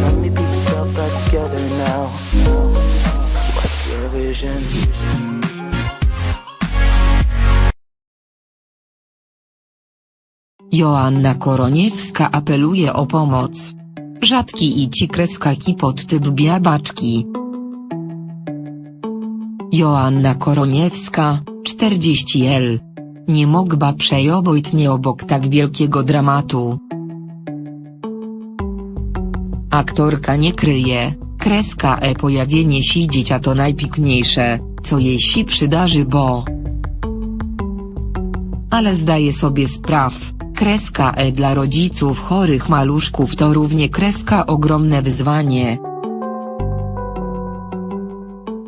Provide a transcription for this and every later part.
Together now. Your vision? Joanna Koroniewska apeluje o pomoc. Rzadki i ci kreskaki pod typ biabaczki. Joanna Koroniewska, 40 L. Nie mogła przejobojtnie obok tak wielkiego dramatu. Aktorka nie kryje, kreska e pojawienie si dziecia to najpikniejsze, co jej się przydarzy bo ale zdaje sobie spraw, kreska E dla rodziców chorych maluszków to równie kreska ogromne wyzwanie.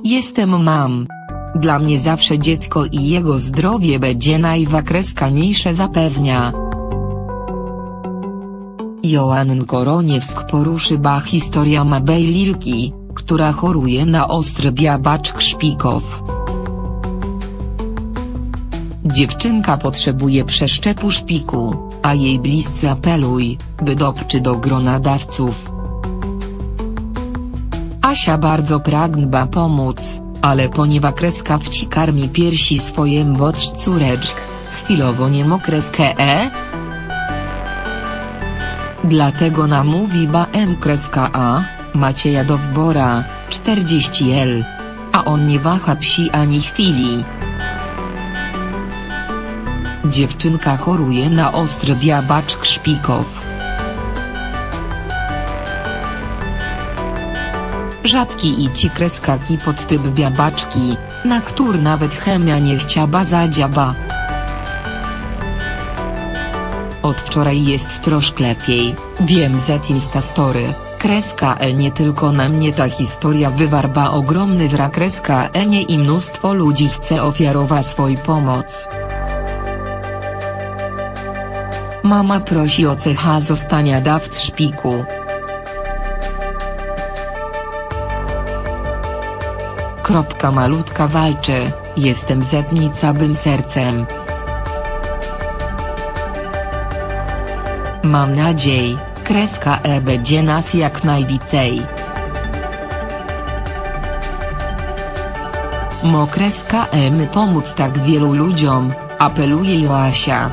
Jestem mam. Dla mnie zawsze dziecko i jego zdrowie będzie najwakreskaniejsze zapewnia. Joann Koroniewsk poruszy ba historia Mabej Lilki, która choruje na ostry biabaczk szpikow. Dziewczynka potrzebuje przeszczepu szpiku, a jej bliscy apeluj, by dopczy do grona dawców. Asia bardzo pragnba pomóc, ale ponieważ kreska wci karmi piersi swojem bocz córeczk, chwilowo nie mo kreskę e? Dlatego namówi ba M kreska A, Macieja do wbora, 40 L. A on nie waha psi ani chwili. Dziewczynka choruje na ostry biabaczk szpikow. Rzadki i ci kreskaki pod typ biabaczki, na który nawet chemia nie chciaba zadziaba. Od wczoraj jest troszkę lepiej, wiem z Instastory, kreska E nie tylko na mnie ta historia wywarba ogromny wrak kreska E nie i mnóstwo ludzi chce ofiarowa swój pomoc. Mama prosi o CH zostania dawc szpiku. Kropka malutka walczy, jestem zetnicabym sercem. Mam nadzieję, kreska E będzie nas jak najwicej. Mo kreska E my pomóc tak wielu ludziom, apeluje Joasia.